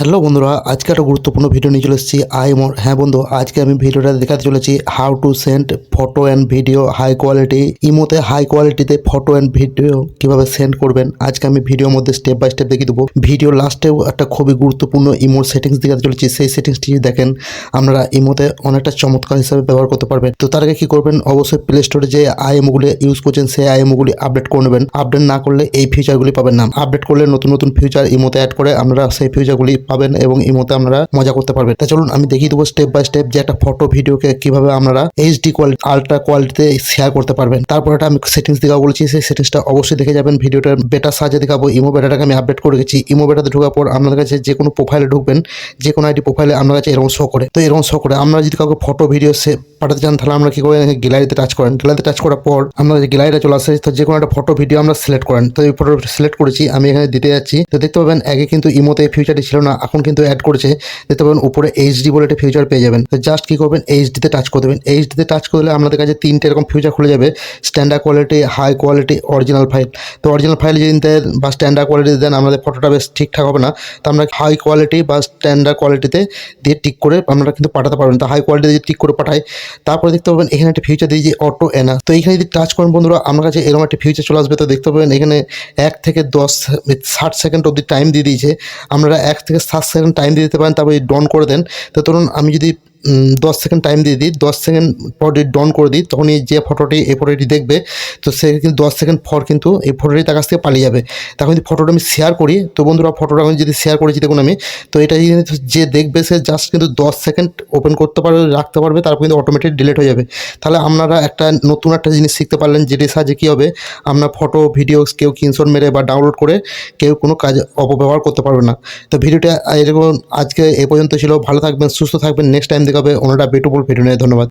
Hello বন্ধুরা, আজকে একটা গুরুত্বপূর্ণ ভিডিও নিয়ে চলে এসেছি। আই মোর হ্যাঁ বন্ধু, আজকে আমি ভিডিওটা দেখাতে চলেছি। How to send photo and video high quality ইমোতে হাই কোয়ালিটিতে ফটো অ্যান্ড ভিডিও কীভাবে সেন্ড করবেন? আজকে আমি ভিডিওর মধ্যে স্টেপ বাই স্টেপ দেখিয়ে দেবো। ভিডিও লাস্টেও একটা খুবই গুরুত্বপূর্ণ ইমোর সেটিংস দেখাতে চলেছি। সেই সেটিংসটি দেখেন, আপনারা ইমোতে অনেকটা চমৎকার হিসাবে ব্যবহার করতে পারবেন। তো তার আগে কি করবেন? অবশ্যই প্লে স্টোরে যে আইএমওগুলি ইউজ করছেন, সেই আইএমওগুলি আপডেট করে নেবেন। আপডেট না করলে এই ফিচারগুলি পাবেন না। আপডেট করলে নতুন নতুন ফিচার ইমোতে অ্যাড করে আপনারা সেই ফিচারগুলি পাবেন এবং ইমোতে আপনারা মজা করতে পারবেন। তা চলুন, আমি দেখিয়ে দেবো স্টেপ বাই স্টেপ যে একটা ফটো ভিডিওকে কীভাবে আপনারা এইচডি কোয়ালিটি আলট্রা কোয়ালিটিতে শেয়ার করতে পারবেন। তারপর একটা আমি সেটিংস দেখাবো বলেছি, সেই সেটিংসটা অবশ্যই দেখে যাবেন। ভিডিওটার বেটার সাহায্যে দেখাবো, ইমো বেটাটাকে আমি আপডেট করে গেছি ইমো বেটাতে ঢোকার পর আপনাদের কাছে যে কোনো প্রোফাইলে ঢুকবেন, যে কোনো আইডি প্রোফাইলে আপনার কাছে এরকম শো করে। তো এরকম শো করে আমরা যদি কাউকে ফটো ভিডিও সে পাঠাতে চান, তাহলে আমরা কি করি গ্যালারিতে টাচ করেন? গ্যালারিতে টাচ করার পর আমরা যে গ্যালারিটা চলে আসে, তো যে কোনো একটা ফটো ভিডিও আমরা সিলেক্ট করেন। তো এই ফটো সিলেক্ট করেছি, আমি এখানে দিতে যাচ্ছি। তো দেখতে পাবেন আগে কিন্তু ইমোতে এই ফিউচারটি ছিল না। এখন কিন্তু অ্যাড করেছে, দেখতে পাবেন উপরে এইচডি বলে একটা ফিউচার পেয়ে যাবেন। জাস্ট কি করবেন? এইচডিতে টাচ করে দেবেন। এইচডিতে টাচ করলে আপনাদের কাছে তিনটে এরকম ফিউচার খুলে যাবে। Standard quality high quality original file তো অরিজিনাল ফাইল যদি দেন বা স্ট্যান্ডার্ড কোয়ালিটি দেন, আমাদের ফটোটা বেশ ঠিকঠাক হবে না। তো আমরা হাই কোয়ালিটি বা স্ট্যান্ডার্ড কোয়ালিটিতে দিয়ে টিক করে আমরা কিন্তু পাঠাতে পারবেন তো হাই কোয়ালিটি যদি টিক করে পাঠাই। তারপরে দেখতে পাবেন এখানে একটা ফিউচার দিয়ে যে অটো এনা তো এখানে যদি টাচ করেন বন্ধুরা, আমার কাছে এরকম একটা ফিউচার চলে আসবে। তো দেখতে পাবেন এখানে এক থেকে দশ, ষাট সেকেন্ড অবধি টাইম দিয়ে দিয়েছে। আপনারা এক থেকে সাত সেকেন্ড টাইম দিয়ে দিতে পারেন তারপর ডন করে দেন। তো ধরুন আমি যদি দশ সেকেন্ড টাইম দিয়ে দিই, দশ সেকেন্ড পর ডন করে দিই তখন এই যে ফটোটি এই ফটোটি দেখবে, তো সে কিন্তু দশ সেকেন্ড পর কিন্তু এই ফটোটি তার কাছ থেকে পালিয়ে যাবে। তখন যদি ফটোটা আমি শেয়ার করি, তো বন্ধুরা ফটোটা আমি যদি শেয়ার করেছি, দেখুন আমি, তো এটা যে দেখবে, সে জাস্ট কিন্তু দশ সেকেন্ড ওপেন করতে পারবে, রাখতে পারবে, তারপর কিন্তু অটোমেটিক ডিলিট হয়ে যাবে। তাহলে আপনারা একটা নতুন একটা জিনিস শিখতে পারলেন, যেটির সাহায্যে কী হবে, আপনার ফটো ভিডিও কেউ স্ক্রিনশট মেরে বা ডাউনলোড করে কেউ কোনো কাজ অপব্যবহার করতে পারবে না। তো ভিডিওটা এরকম আজকে এ পর্যন্ত ছিল, ভালো থাকবেন, সুস্থ থাকবেন নেক্সট টাইম দেখাবে অন্যটা বিউটিফুল ভিডিও নিয়ে ধন্যবাদ।